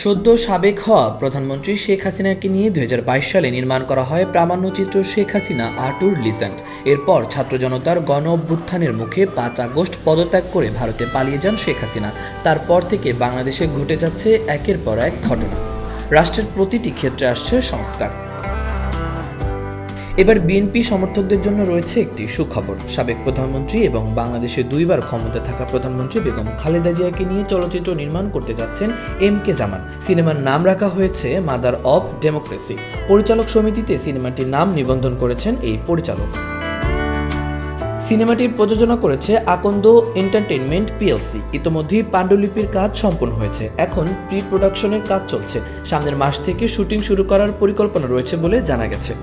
সদ্য সাবেক হওয়া প্রধানমন্ত্রী শেখ হাসিনাকে নিয়ে দু হাজার বাইশ সালে নির্মাণ করা হয় প্রামাণ্যচিত্র শেখ হাসিনা, আর্টুর লিসেন্ট। এরপর ছাত্র জনতার গণ অভ্যুত্থানের মুখে পাঁচ আগস্ট পদত্যাগ করে ভারতে পালিয়ে যান শেখ হাসিনা। তারপর থেকে বাংলাদেশে ঘটে যাচ্ছে একের পর এক ঘটনা। রাষ্ট্রের প্রতিটি ক্ষেত্রে আসছে সংস্কার। এবার বিএনপি সমর্থকদের জন্য রয়েছে একটি সুখবর। সাবেক প্রধানমন্ত্রী এবং বাংলাদেশে দুইবার ক্ষমতা থাকা প্রধানমন্ত্রী বেগম খালেদা জিয়াকে নিয়ে চলচ্চিত্র নির্মাণ করতে যাচ্ছেন এম কে জামান। সিনেমার নাম রাখা হয়েছে মাদার অব ডেমোক্রেসি। পরিচালক সমিতিতে সিনেমাটির নাম নিবন্ধন করেছেন এই পরিচালক। সিনেমাটির প্রযোজনা করেছে আকন্দ এন্টারটেনমেন্ট পিএলসি। ইতোমধ্যেই পাণ্ডুলিপির কাজ সম্পন্ন হয়েছে। এখন প্রি প্রোডাকশনের কাজ চলছে। সামনের মাস থেকে শুটিং শুরু করার পরিকল্পনা রয়েছে বলে জানা গেছে।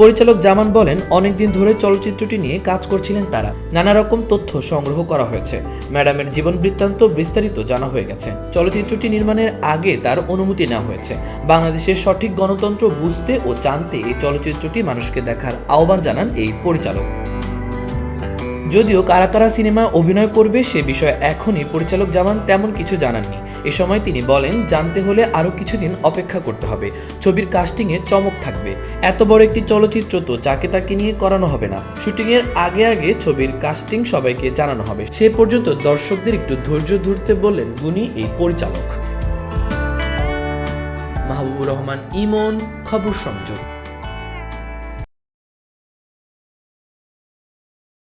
পরিচালক জামান বলেন, অনেকদিন ধরে চলচ্চিত্রটি নিয়ে কাজ করছিলেন তারা। নানা রকম তথ্য সংগ্রহ করা হয়েছে। ম্যাডামের জীবন বৃত্তান্ত বিস্তারিত জানা হয়ে গেছে। চলচ্চিত্রটি নির্মাণের আগে তার অনুমতি নেওয়া হয়েছে। বাংলাদেশের সঠিক গণতন্ত্র বুঝতে ও জানতে এই চলচ্চিত্রটি মানুষকে দেখার আহ্বান জানান এই পরিচালক। যদিও কারা কারা সিনেমায় অভিনয় করবে সে বিষয়ে এখনই পরিচালক জামান তেমন কিছু জানাননি। এ সময় তিনি বলেন, জানতে হলে আরও কিছুদিন অপেক্ষা করতে হবে। ছবির কাস্টিংয়ে চমক থাকবে। এত বড় একটি চলচ্চিত্র তো যাকে তাকে নিয়ে করানো হবে না। শুটিংয়ের আগে আগে ছবির কাস্টিং সবাইকে জানানো হবে। সে পর্যন্ত দর্শকদের একটু ধৈর্য ধরতে বললেন গুণী এই পরিচালক। মাহবুবুর রহমান, ইমন, খবর সংযোগ।